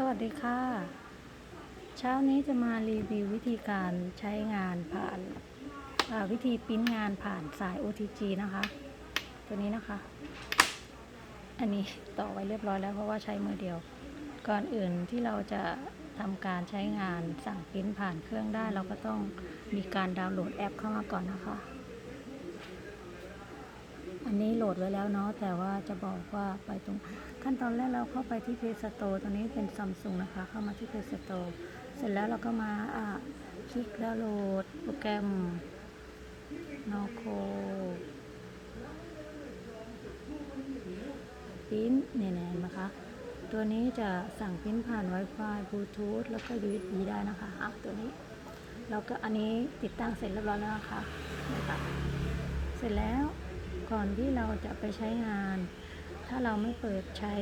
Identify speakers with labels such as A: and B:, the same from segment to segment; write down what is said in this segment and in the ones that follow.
A: สวัสดีค่ะ เช้านี้จะมารีวิววิธีการใช้งานผ่านาวิธีปิ้นงานผ่านสาย OTG นะคะ ตัวนี้นะคะ อันนี้ต่อไว้เรียบร้อยแล้วเพราะว่าใช้มือเดียว ก่อนอื่นที่เราจะทำการใช้งานสั่งปิ้นผ่านเครื่องได้ เราก็ต้องมีการดาวน์โหลดแอปเข้ามาก่อนนะคะ อันนี้โหลดไว้แล้วเนาะแต่ว่าจะบอกว่าไปตรงขั้นตอนแรกเราเข้าไปที่ Play Store ตัวนี้เป็นซัมซุงนะคะ เข้ามาที่ Play Store เสร็จแล้วเราก็มาอ่าคลิกดาวน์โหลดโปรแกรม Noco พิมพ์เนี่ยๆนไหมคะ ตัวนี้จะสั่งพิมพ์ผ่าน Wi-Fi Bluetooth แล้วก็ USB ได้นะคะอะตัวนี้เราก็อันนี้ติดตั้งเสร็จเรียบร้อยแล้วนะคะนะคะ เสร็จแล้ว ก่อนที่เราจะไปใช้งาน ถ้าเราไม่เปิดใช้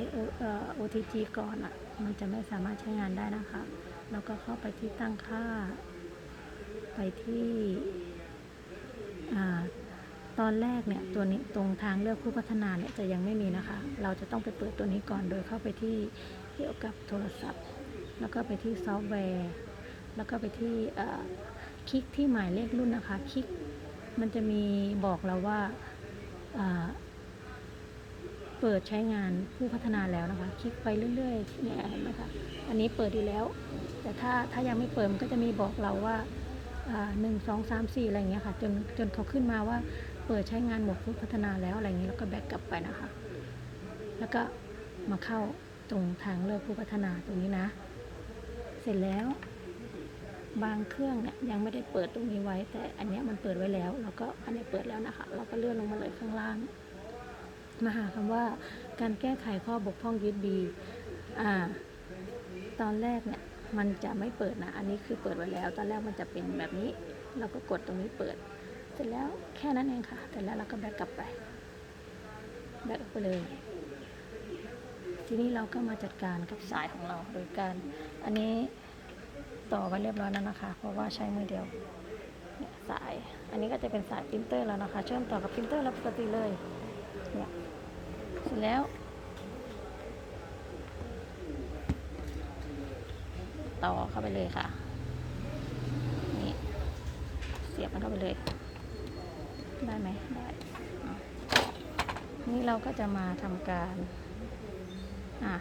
A: OTG ก่อนอะ่ะ มันจะไม่สามารถใช้งานได้นะคะเราก็เข้าไปที่ตั้งค่า ไปที่ตอนแรกเนี่ยตัวนี้ตรงทางเลือกผู้พัฒนาเนี่ยจะยังไม่มีนะคะ เราจะต้องไปเปิดตัวนี้ก่อนโดยเข้าไปที่เกี่ยวกับโทรศัพท์ แล้วก็ไปที่ซอฟต์แวร์ แล้วก็ไปที่คลิกที่หมายเลขรุ่นนะคะ คลิกมันจะมีบอกเราว่า เปิดใช้งานผู้พัฒนาแล้วนะคะ คลิกไปเรื่อยๆเนี่ยเห็นไหมคะอันนี้เปิดดีแล้ว แต่ถ้าถ้ายังไม่เปิดมันก็จะมีบอกเราว่าหนึ่งสองสามสี่อะไรอย่างเงี้ยค่ะจนจนเขาขึ้นมาว่าเปิดใช้งานหมวดผู้พัฒนาแล้วอะไรอย่างเงี้ยแล้วก็แบ็กกลับไปนะคะ แล้วก็มาเข้าตรงทางเลือกผู้พัฒนาตรงนี้นะ เสร็จแล้ว บางเครื่องเนี่ยยังไม่ได้เปิดตรงนี้ไว้ แต่อันนี้มันเปิดไว้แล้ว แล้วก็อันนี้เปิดแล้วนะคะ เราก็เลื่อนลงมาเลยข้างล่าง มาหาคำว่าการแก้ไขข้อบกพร่อง USB อ่า ตอนแรกเนี่ยมันจะไม่เปิดนะ อันนี้คือเปิดไว้แล้ว ตอนแรกมันจะเป็นแบบนี้ เราก็กดตรงนี้เปิด เสร็จแล้วแค่นั้นเองค่ะ เสร็จแล้วเราก็แบกกลับไป แบกออกไปเลย ทีนี้เราก็มาจัดการกับสายของเราโดยการ อันนี้ ต่อไว้เรียบร้อยแล้วนะคะ เพราะว่าใช้มือเดียวเนี่ยสาย อันนี้ก็จะเป็นสายปรินเตอร์แล้วนะคะ เชื่อมต่อกับปรินเตอร์แล้วปกติเลยเนี่ยเสร็จแล้ว ต่อเข้าไปเลยค่ะนี่เสียบมันเข้าไปเลย ได้ไหมได้นี่เราก็จะมาทำการอะ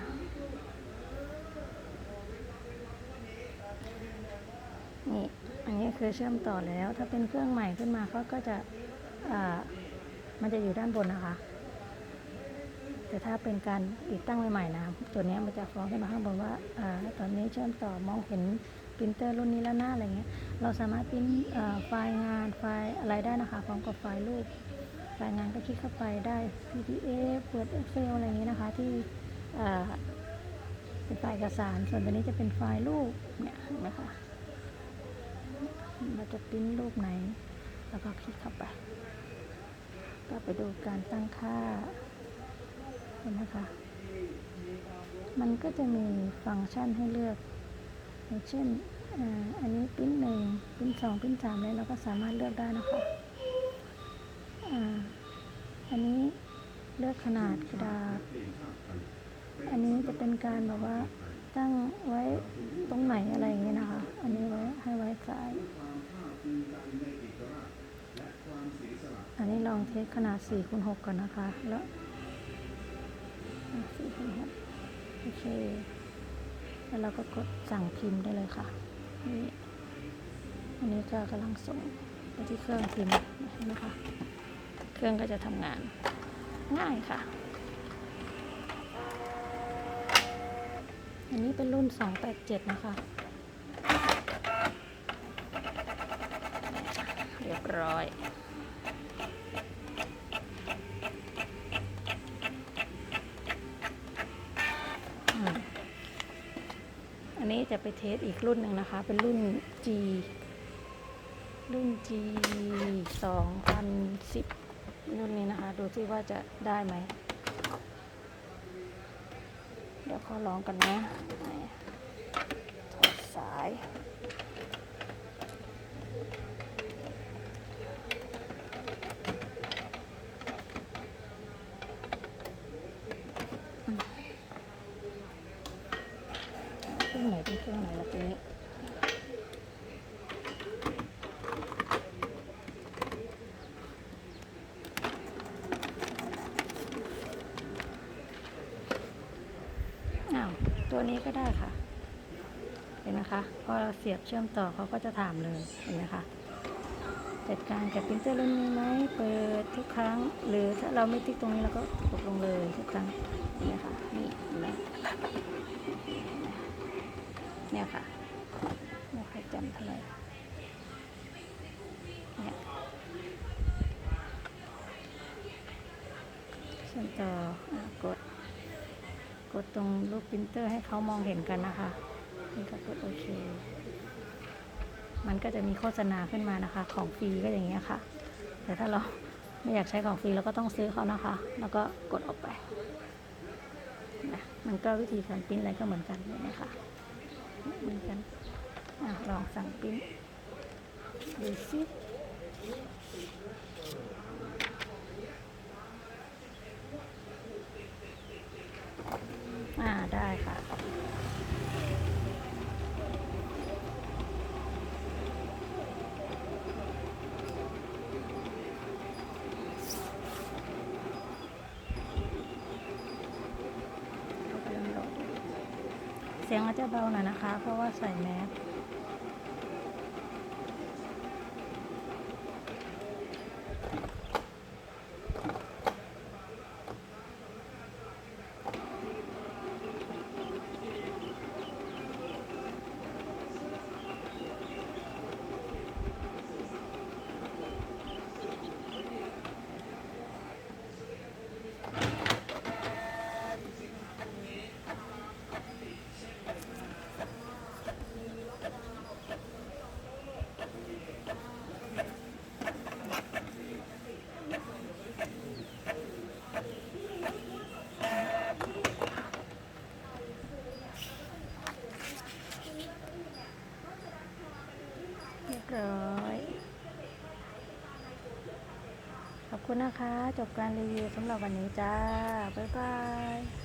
A: นี่อันนี้คือเชื่อมต่อแล้ว ถ้าเป็นเครื่องใหม่ขึ้นมาเขาก็จะอ่ามันจะอยู่ด้านบนนะคะ แต่ถ้าเป็นการติดตั้งใหม่ๆนะตัวนี้มันจะฟ้องขึ้นมาข้างบนว่าอ่าตอนนี้เชื่อมต่อมองเห็นปรินเตอร์รุ่นนี้แล้วนะอะไรเงี้ยเราสามารถปริ้นอ่าไฟล์งานไฟล์อะไรได้นะคะพร้อมกับไฟล์รูปไฟล์งานก็คลิกเข้าไปได้ PDF Word Excel อะไรอย่างนี้นะคะที่เป็นไฟล์เอกสารส่วนตัวนี้จะเป็นไฟล์รูปเนี่ยนไหมคะ เราจะปริ้นรูปไหน แล้วก็คลิกเข้าไป ก็ไปดูการตั้งค่าเห็นไหมคะ มันก็จะมีฟังก์ชันให้เลือก อย่างเช่นอันนี้ปริ้นหนึ่งปริ้นสองปริ้นสามเลยเราก็สามารถเลือกได้นะคะอันนี้เลือกขนาดกระดาษ อันนี้จะเป็นการแบบว่า ตั้งไว้ตรงไหนอะไรอย่างเงี้ยนะคะ อันนี้ไว้ให้ไว้ซ้าย อันนี้ลองเทสขนาด4คูณ6ก่อนนะคะ แล้ว4คูณ6โอเค แล้วเราก็กดสั่งพิมพ์ได้เลยค่ะ นี่อันนี้ก็กำลังส่งไปที่เครื่องพิมพ์นไหมคะ เครื่องก็จะทำงานง่ายค่ะ อันนี้เป็นรุ่น 287 นะคะ เรียบร้อยอันนี้จะไปเทสอีกรุ่นหนึ่งนะคะ เป็นรุ่น G รุ่น G 2010 รุ่นนี้นะคะ ดูซิว่าจะได้ไหม เดี๋ยวขอลองกันนะถอดสาย เครื่องไหนเป็นเครื่องไหนล่ะตัวนี้อ้าวตัว นี้ก็ได้ค่ะ เห็นไหมคะ พอเราเสียบเชื่อมต่อเขาก็จะถามเลย เห็นไหมคะ จัดการกับปรินเตอร์รุ่นนี้ไหม เปิดทุกครั้ง หรือถ้าเราไม่ติ๊กตรงนี้เราก็กดลงเลยทุกครั้งเห็นไหมคะนี่เห็นไหมเนี่ยค่ะไม่ค่อยจำเท่าไหร่เนี่ยเชื่อมต่อ กดตรงรูปปรินเตอร์ให้เขามองเห็นกันนะคะ นี่ก็กดโอเค มันก็จะมีโฆษณาขึ้นมานะคะ ของฟรีก็อย่างเงี้ยค่ะ แต่ถ้าเราไม่อยากใช้ของฟรีเราก็ต้องซื้อเขานะคะ แล้วก็กดออกไปนะมันก็วิธีการปริ้นอะไรก็เหมือนกันเลยนะคะเหมือนกันอลองสั่งปริ้นดูสิอ่าได้ค่ะ เสียงอาจจะเบาหน่อยนะคะ เพราะว่าใส่แมส คุณนะคะ จบการรีวิวสำหรับวันนี้จ้า บ๊ายบาย